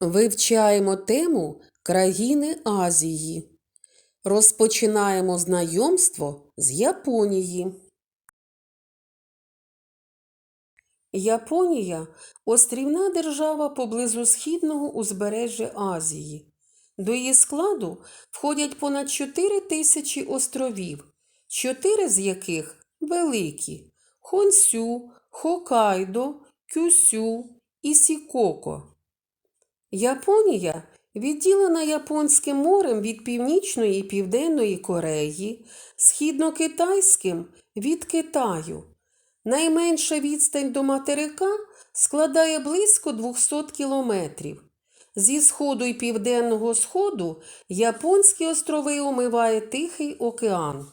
Вивчаємо тему країни Азії. Розпочинаємо знайомство з Японії. Японія острівна держава поблизу східного узбережжя Азії. До її складу входять понад 4 тисячі островів, чотири з яких великі Хонсю, Хокайдо, Кюсю і Сікоко. Японія відділена Японським морем від Північної і Південної Кореї, Східно-Китайським від Китаю. Найменша відстань до материка складає близько 200 кілометрів. Зі сходу і південного сходу Японські острови омиває Тихий океан.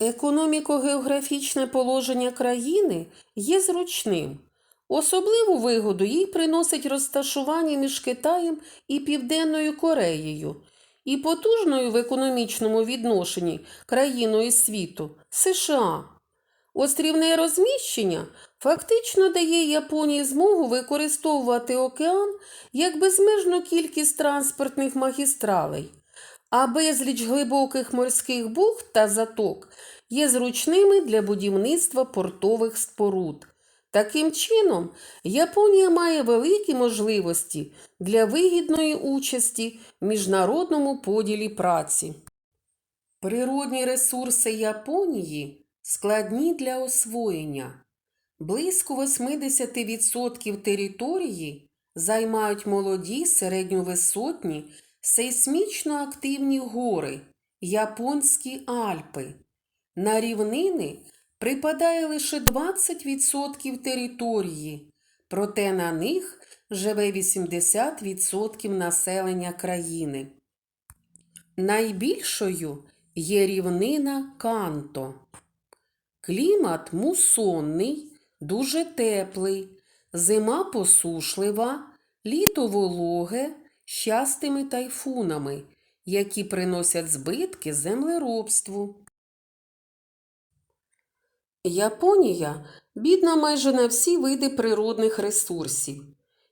Економіко-географічне положення країни є зручним. Особливу вигоду їй приносить розташування між Китаєм і Південною Кореєю і потужною в економічному відношенні країною світу США. Острівне розміщення фактично дає Японії змогу використовувати океан як безмежну кількість транспортних магістралей, а безліч глибоких морських бухт та заток є зручними для будівництва портових споруд. Таким чином, Японія має великі можливості для вигідної участі в міжнародному поділі праці. Природні ресурси Японії складні для освоєння. Близько 80% території займають молоді середньовисотні сейсмічно активні гори, Японські Альпи. На рівнини припадає лише 20% території, проте на них живе 80% населення країни. Найбільшою є рівнина Канто. Клімат мусонний, дуже теплий, зима посушлива, літо вологе, з частими тайфунами, які приносять збитки землеробству. Японія бідна майже на всі види природних ресурсів.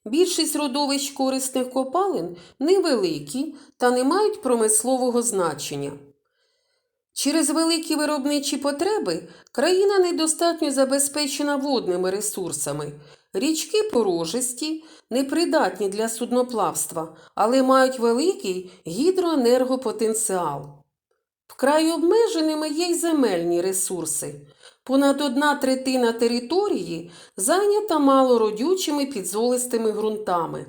Більшість родовищ корисних копалин невеликі та не мають промислового значення. Через великі виробничі потреби країна недостатньо забезпечена водними ресурсами. Річки порожисті, непридатні для судноплавства, але мають великий гідроенергопотенціал. Вкрай обмеженими є й земельні ресурси. Понад одна третина території зайнята малородючими підзолистими ґрунтами.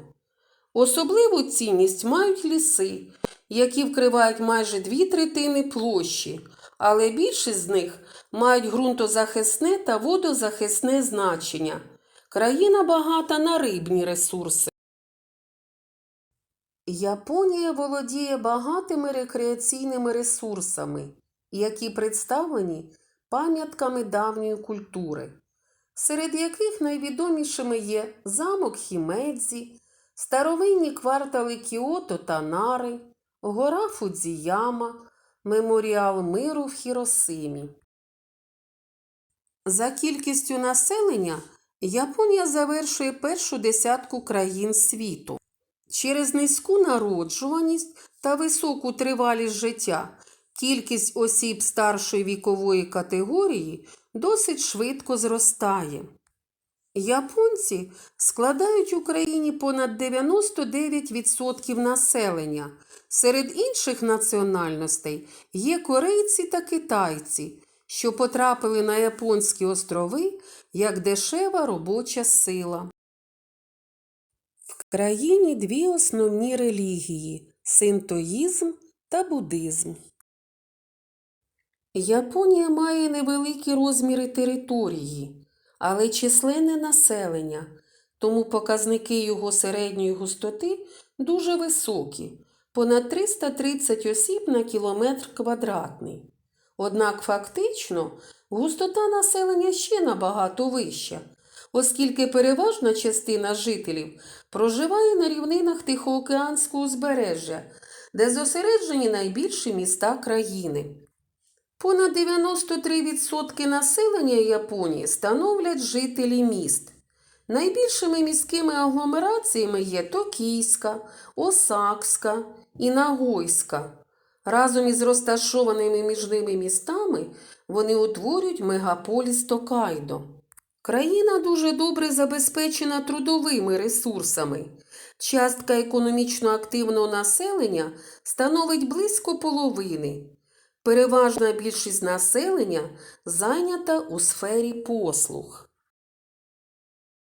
Особливу цінність мають ліси, які вкривають майже дві третини площі, але більшість з них мають ґрунтозахисне та водозахисне значення. Країна багата на рибні ресурси. Японія володіє багатими рекреаційними ресурсами, які представлені пам'ятками давньої культури, серед яких найвідомішими є замок Хімедзі, старовинні квартали Кіото та Нари, гора Фудзіяма, меморіал миру в Хіросимі. За кількістю населення Японія завершує першу десятку країн світу. Через низьку народжуваність та високу тривалість життя кількість осіб старшої вікової категорії досить швидко зростає. Японці складають Україні понад 99% населення. Серед інших національностей є корейці та китайці, що потрапили на японські острови як дешева робоча сила. В країні дві основні релігії синтоїзм та буддизм. Японія має невеликі розміри території, але численне населення, тому показники його середньої густоти дуже високі понад 330 осіб на кілометр квадратний. Однак фактично густота населення ще набагато вища, оскільки переважна частина жителів проживає на рівнинах Тихоокеанського узбережжя, де зосереджені найбільші міста країни. Понад 93% населення Японії становлять жителі міст. Найбільшими міськими агломераціями є Токійська, Осакська і Нагойська. Разом із розташованими між ними містами вони утворюють мегаполіс Токайдо. Країна дуже добре забезпечена трудовими ресурсами. Частка економічно активного населення становить близько половини. Переважна більшість населення зайнята у сфері послуг.